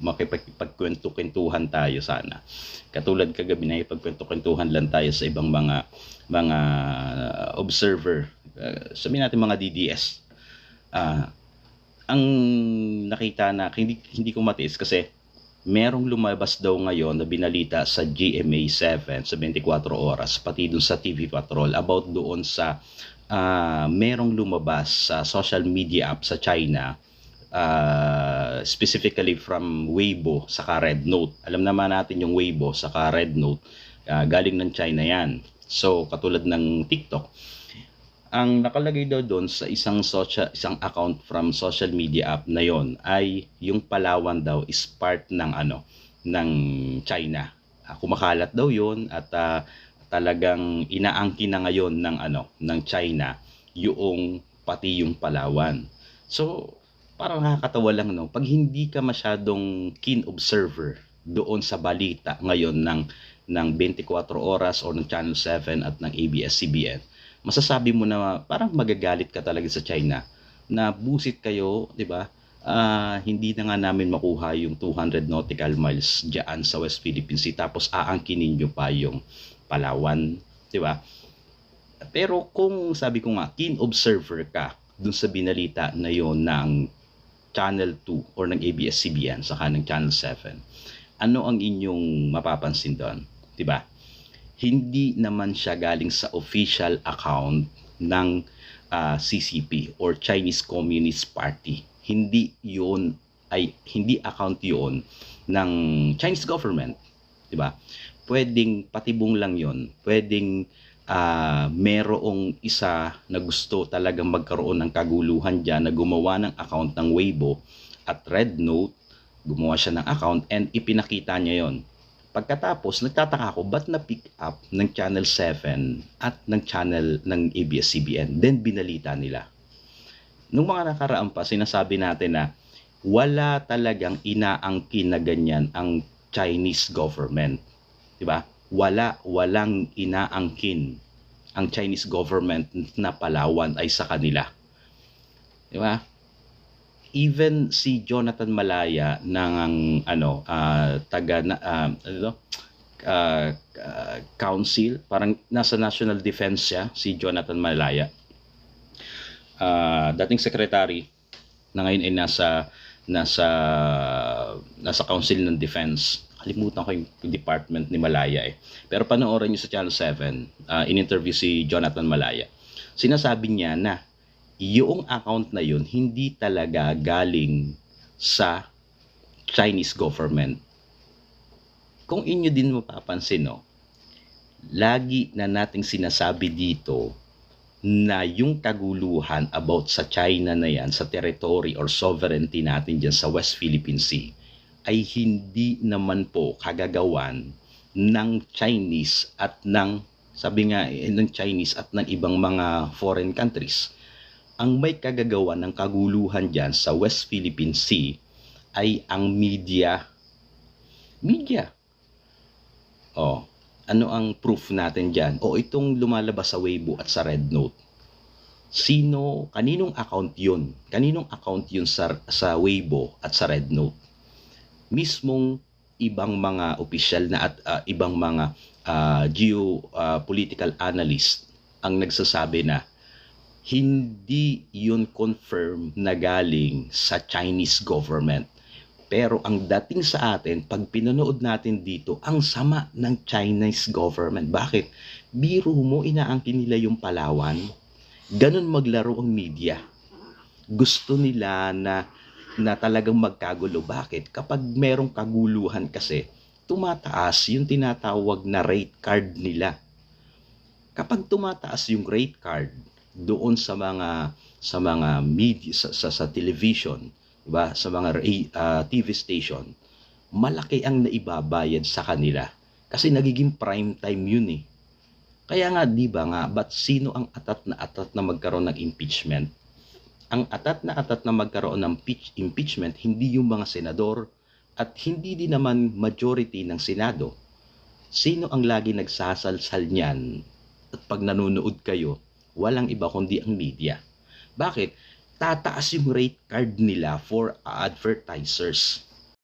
makipagkwento-kwentuhan tayo sana. Katulad kagabi na ipagkwento-kwentuhan lang tayo sa ibang mga mga observer. Uh, sabihin natin mga DDS. Uh, ang nakita na hindi hindi ko matiis kasi merong lumabas daw ngayon na binalita sa GMA 7 sa 24 oras pati dun sa TV Patrol about doon sa uh, merong lumabas sa social media app sa China uh, specifically from Weibo saka Red Note. Alam naman natin yung Weibo saka Red Note uh, galing ng China yan. So katulad ng TikTok. Ang nakalagay daw doon sa isang social, isang account from social media app na yon ay yung Palawan daw is part ng ano ng China. Uh, kumakalat daw yon at uh, talagang inaangkin na ngayon ng ano ng China yung pati yung Palawan. So parang nakakatawa lang no pag hindi ka masyadong keen observer doon sa balita ngayon ng ng 24 oras or ng Channel 7 at ng ABS-CBN masasabi mo na parang magagalit ka talaga sa China na busit kayo, 'di ba? Uh, hindi na nga namin makuha yung 200 nautical miles diyan sa West Philippine Sea tapos aangkinin niyo pa yung Palawan, 'di ba? Pero kung sabi ko nga, keen observer ka dun sa binalita na yon ng Channel 2 or ng ABS-CBN saka ng Channel 7, ano ang inyong mapapansin doon? ba? Hindi naman siya galing sa official account ng uh, ah, CCP or Chinese Communist Party. Hindi 'yon ay hindi account 'yon ng Chinese government, 'di ba? Pwedeng patibong lang 'yon. Pwedeng uh, merong isa na gusto talagang magkaroon ng kaguluhan dyan na gumawa ng account ng Weibo at Red Note, gumawa siya ng account and ipinakita niya yon. Pagkatapos, nagtataka ako, ba't na-pick up ng Channel 7 at ng channel ng ABS-CBN? Then, binalita nila. Nung mga nakaraan pa, sinasabi natin na wala talagang inaangkin na ganyan ang Chinese government. 'Di ba? Wala walang inaangkin ang Chinese government na Palawan ay sa kanila. Di ba? Even si Jonathan Malaya ng ano uh, taga uh, ano uh, uh, council parang nasa National Defense siya si Jonathan Malaya. Uh, dating secretary na ngayon ay nasa nasa nasa Council ng Defense Kalimutan ko yung department ni Malaya eh. Pero panoorin niyo sa Channel 7, uh, in-interview si Jonathan Malaya. Sinasabi niya na yung account na yun hindi talaga galing sa Chinese government. Kung inyo din mapapansin, no, lagi na nating sinasabi dito na yung kaguluhan about sa China na yan, sa territory or sovereignty natin dyan sa West Philippine Sea, ay hindi naman po kagagawan ng Chinese at ng sabi nga eh, ng Chinese at ng ibang mga foreign countries. Ang may kagagawan ng kaguluhan dyan sa West Philippine Sea ay ang media. Media. Oh, ano ang proof natin dyan? O oh, itong lumalabas sa Weibo at sa Red Note. Sino, kaninong account yun? Kaninong account yun sa, sa Weibo at sa Red Note? Mismong ibang mga opisyal na at uh, ibang mga uh, geopolitical uh, analyst ang nagsasabi na hindi yun confirm na galing sa Chinese government. Pero ang dating sa atin, pag pinanood natin dito, ang sama ng Chinese government. Bakit? Biro mo, inaangkin nila yung Palawan. Ganon maglaro ang media. Gusto nila na na talagang magkagulo. Bakit? Kapag merong kaguluhan kasi, tumataas yung tinatawag na rate card nila. Kapag tumataas yung rate card doon sa mga sa mga media sa, sa, sa television, diba? sa mga uh, ah, TV station, malaki ang naibabayad sa kanila. Kasi nagiging prime time yun eh. Kaya nga, di ba nga, ba't sino ang atat na atat na magkaroon ng impeachment? Ang atat na atat na magkaroon ng impeachment hindi yung mga senador at hindi din naman majority ng Senado. Sino ang lagi nagsasalsal niyan? At pag nanonood kayo, walang iba kundi ang media. Bakit? Tataas yung rate card nila for advertisers.